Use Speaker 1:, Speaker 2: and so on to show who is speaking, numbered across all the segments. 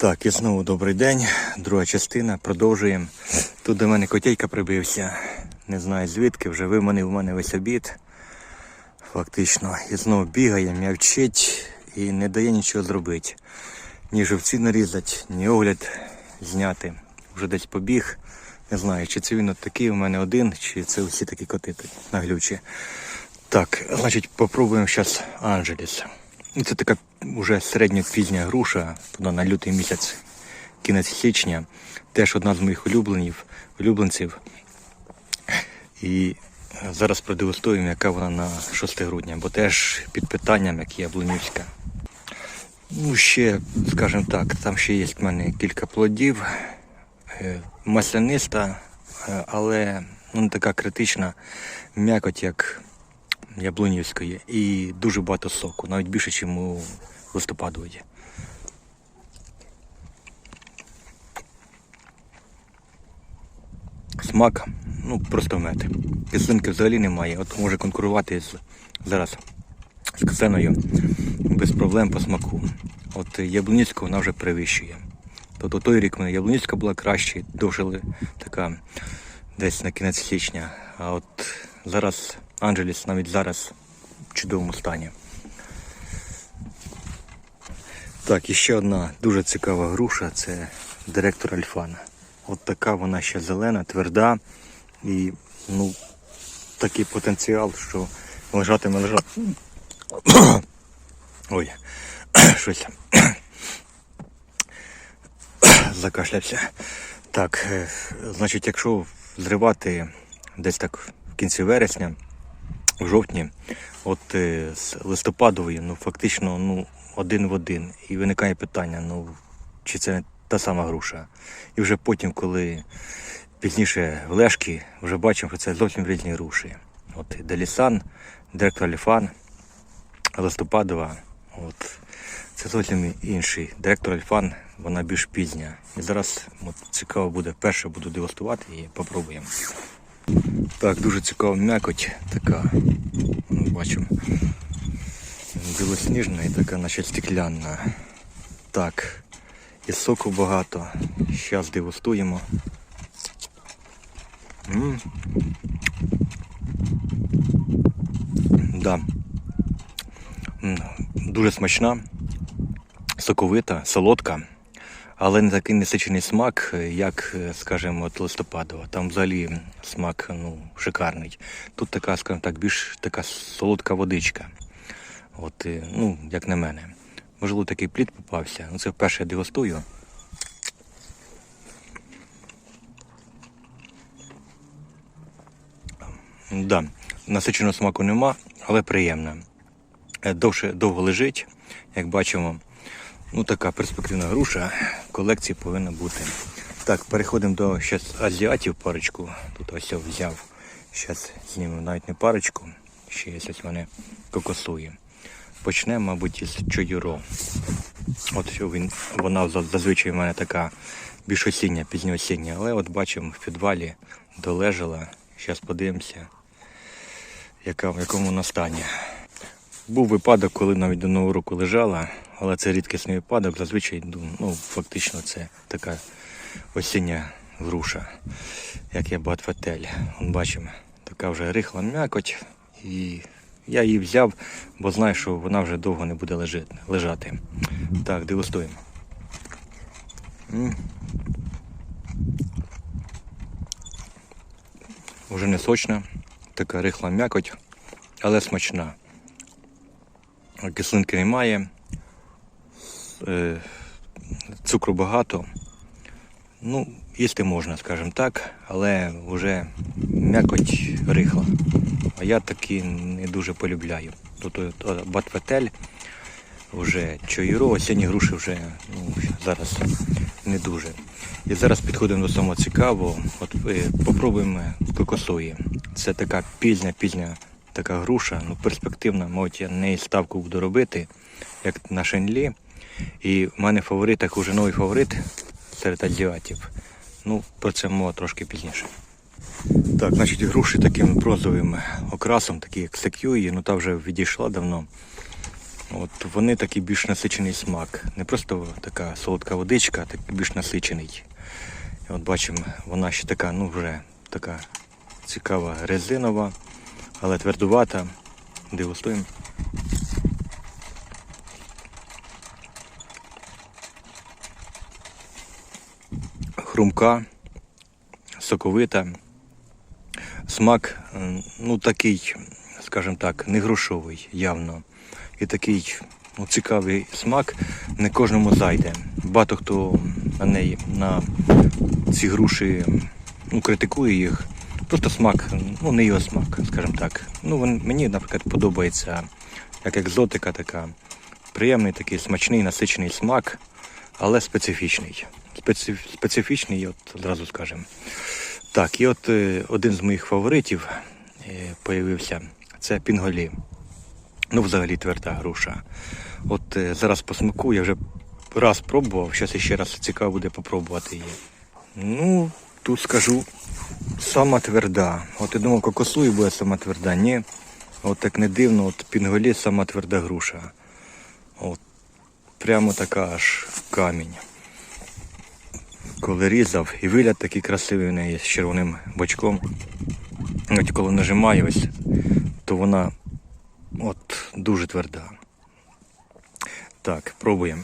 Speaker 1: Так, і знову добрий день. Друга частина. Продовжуємо. Тут до мене котейка прибився. Не знаю звідки, вже виманив у мене весь обід. Фактично. І знову бігає, м'явчить і не дає нічого зробити. Ні живці нарізати, ні огляд зняти. Вже десь побіг. Не знаю, чи це він от такий у мене один, чи це всі такі коти наглючі. Так, значить, попробуємо зараз Анджеліс. Ну, Це така вже середньопізня груша, туди на лютий місяць, кінець січня. Теж одна з моїх улюбленів, улюбленців. І е, зараз продегустуємо, яка вона на 6 грудня, бо теж під питанням, як є Блунівська. Ну, ще, скажімо так, там ще є в мене кілька плодів. Е, Масляниста, е, але ну, не така критична м'якоть, як яблунівської. І дуже багато соку, навіть більше, ніж у листопадові. Смак, ну просто мед. Кислинки взагалі немає. От може конкурувати з зараз з ксеною без проблем по смаку. От яблунівська вона вже перевищує. Тобто той рік мене яблунівська була краще, довше така десь на кінець січня. А от зараз Анджеліс навіть зараз в чудовому стані. Так, і ще одна дуже цікава груша це директор Альфана. От така вона ще зелена, тверда і ну, такий потенціал, що лежатиме лежати. Ой, щось закашлявся. Так, е, значить, якщо зривати десь так кінці вересня, в жовтні, от е, з листопадової, ну фактично ну, один в один. І виникає питання, ну чи це не та сама груша. І вже потім, коли пізніше в Лешки, вже бачимо, що це зовсім різні груші. От Делісан, директор Аліфан, листопадова. От. Це зовсім інший. Директор Альфан, вона більш пізня. І зараз от, цікаво буде, перше буду дегустувати і попробуємо. Так, дуже цікава м'якоть така. Ну, Бачимо. Білосніжна і така, наче стекляна. Так. І соку багато. Зараз дегустуємо. М. Да. М, Дуже смачна, соковита, солодка, але не такий насичений смак, як, е, скажімо, от листопадова. Там взагалі смак ну, шикарний. Тут така, скажімо так, більш така солодка водичка. От, е, ну, як на мене. Можливо, такий плід попався. Ну, це вперше я дегустую. Да, насиченого смаку нема, але приємна. Е, Довше довго лежить, як бачимо. Ну, така перспективна груша в колекції повинна бути. Так, переходимо до щас азіатів парочку. Тут ось я взяв. Зараз знімемо навіть не парочку. Ще є ось мене кокосує. Почнемо, мабуть, із чоюро. От він, вона зазвичай в мене така більш осіння, пізньоосіння, але от бачимо в підвалі долежала. Зараз подивимося, яка, в якому вона стані. Був випадок, коли навіть до Нового року лежала, але це рідкісний випадок. Зазвичай, ну, ну, фактично, це така осіння груша, як є батфетель. Бачимо, така вже рихла м'якоть. І я її взяв, бо знаю, що вона вже довго не буде лежати. Так, дегустуємо. Уже не сочна, така рихла м'якоть, але смачна. Кислинки немає, цукру багато. Ну, їсти можна, скажімо так, але вже м'якоть рихла. А я таки не дуже полюбляю. Тут от батпетель, вже чоїро, осінні груші вже ну, зараз не дуже. І зараз підходимо до самого цікавого. От е, попробуємо кокосої. Це така пізня, пізня така груша, ну перспективна, мабуть, я неї ставку буду робити, як на шенлі. І в мене фаворит, так уже новий фаворит серед азіатів. Ну, про це мова трошки пізніше. Так, значить, груші таким бронзовим окрасом, такі як секюї, ну та вже відійшла давно. От вони такий більш насичений смак. Не просто така солодка водичка, а такий більш насичений. І от бачимо, вона ще така, ну вже така цікава резинова, але твердувата. Дегустуємо. Хрумка, соковита. Смак, ну такий, скажімо так, не грушовий явно. І такий ну, цікавий смак не кожному зайде. Багато хто на неї, на ці груші ну, критикує їх. Просто смак, ну не його смак, скажімо так. Ну, він, мені, наприклад, подобається як екзотика така. Приємний такий смачний, насичений смак, але специфічний. Специф, специфічний, от одразу скажемо. Так, і от е, один з моїх фаворитів е, появився. Це пінголі. Ну, взагалі тверда груша. От е, зараз по смаку я вже раз пробував, зараз ще раз цікаво буде попробувати її. Ну, тут скажу, сама тверда. От я думав, кокосуї буде сама тверда. Ні. От так не дивно, от пінголі сама тверда груша. От прямо така аж камінь. Коли різав, і вигляд такий красивий в неї з червоним бочком. От коли нажимаю ось, то вона от дуже тверда. Так, пробуємо.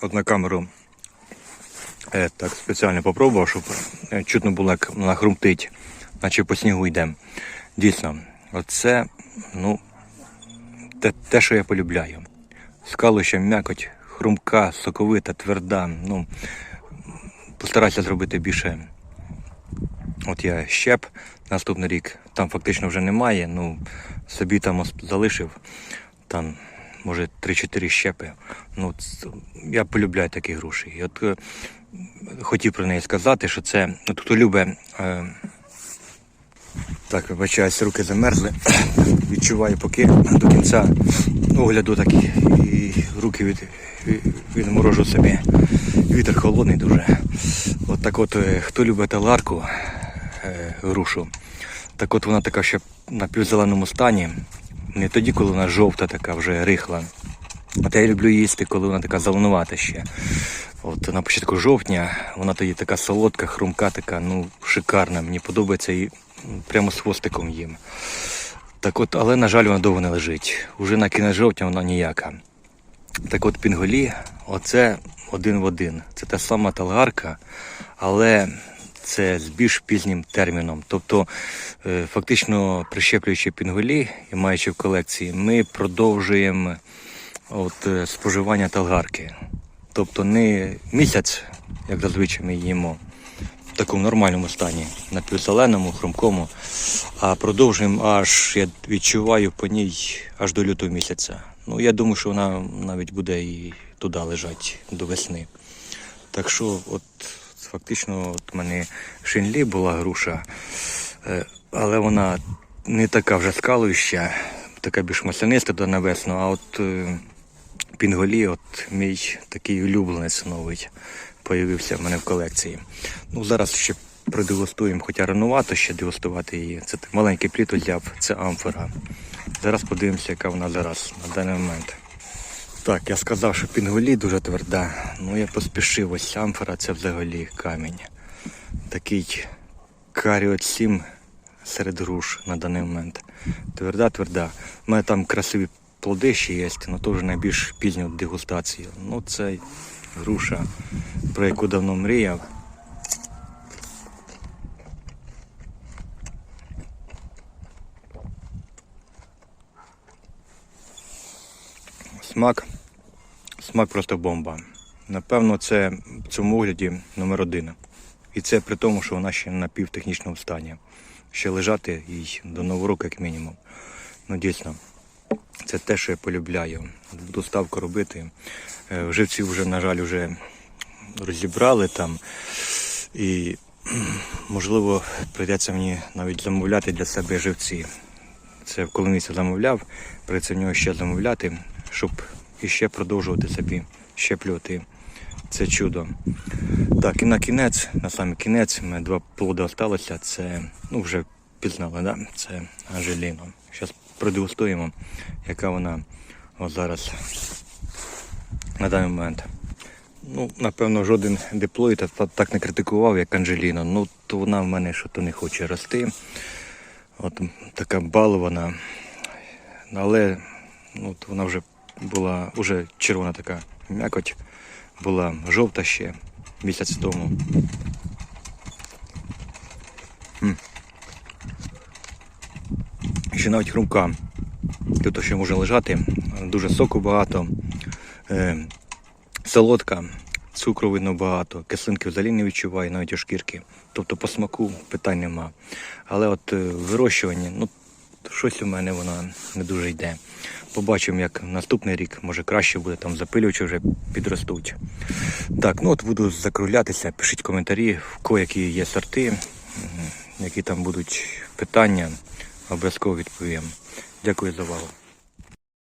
Speaker 1: От на камеру е, так спеціально попробував, щоб е, чутно було, як вона хрумтить, наче по снігу йде. Дійсно, оце, ну, те, те, що я полюбляю. Скалуща м'якоть, хрумка, соковита, тверда. Ну, постараюся зробити більше. От я щеп наступний рік, там фактично вже немає, ну собі там залишив, там, може, 3-4 щепи. Ну, я полюбляю такі груші. І от е, хотів про неї сказати, що це, от хто любить. Е, так, вибачаюсь, руки замерзли. Відчуваю поки до кінця огляду так і, руки від, від, відморожу собі. Вітер холодний дуже. От так от, е, хто любить таларку, е, грушу, так от вона така ще в напівзеленому стані. Не тоді, коли вона жовта, така вже рихла. От я люблю їсти, коли вона така зеленувата ще. От на початку жовтня вона тоді така солодка, хрумка, така, ну, шикарна. Мені подобається і прямо з хвостиком їм. Так от, але, на жаль, вона довго не лежить. Уже на кінець жовтня вона ніяка. Так от пінголі, оце один в один. Це та сама талгарка, але це з більш пізнім терміном. Тобто, е, фактично прищеплюючи пінголі і маючи в колекції, ми продовжуємо от, е, споживання талгарки. Тобто не місяць, як зазвичай ми їмо в такому нормальному стані, напівзеленому, хрумкому, а продовжуємо аж, я відчуваю по ній аж до лютого місяця. Ну, я думаю, що вона навіть буде і туди лежати до весни. Так що, от фактично, от мене шинлі була груша, е, але вона не така вже скалуюча, така більш масляниста до на весну, а от е, пінголі, от мій такий улюбленець новий появився в мене в колекції. Ну, зараз ще продегустуємо, хоча ранувато ще дегустувати її. Це маленький плід взяв, це амфора. Зараз подивимося, яка вона зараз на даний момент. Так, я сказав, що пінголі дуже тверда. Ну я поспішив, ось амфора це взагалі камінь. Такий каріот 7 серед груш на даний момент. Тверда, тверда. У мене там красиві плоди ще є, але то вже найбільш пізню дегустацію. Ну це груша, про яку давно мріяв. Смак. Смак просто бомба. Напевно, це в цьому огляді номер один. І це при тому, що вона ще на півтехнічному стані. Ще лежати їй до нового року, як мінімум. Ну, дійсно, це те, що я полюбляю. Буду ставку робити. Е, Живці вже, на жаль, вже розібрали там. І можливо прийдеться мені навіть замовляти для себе живці. Це коли місяць замовляв, прийдеться в нього ще замовляти, щоб іще продовжувати собі щеплювати це чудо. Так, і на кінець, на самий кінець, мене два плоди залишилося. Це, ну вже пізнали, да? це Анжеліно. Зараз продегустуємо, яка вона зараз на даний момент. Ну, напевно, жоден диплоїд так не критикував, як Анжеліна. Ну, то вона в мене що то не хоче рости. От така балована. Але ну, от вона вже була вже червона така м'якоть, була жовта ще місяць тому. М. Ще навіть хрумка. Тут ще може лежати, дуже соку багато. Е, солодка, цукру видно багато, кислинки взагалі не відчуваю, навіть у шкірки. Тобто по смаку питань нема. Але от е, вирощування, ну щось у мене вона не дуже йде. Побачимо, як наступний рік, може краще буде, там запилювачі вже підростуть. Так, ну от буду закруглятися, пишіть коментарі, в кого які є сорти, які там будуть питання, обов'язково відповім. Дякую за увагу.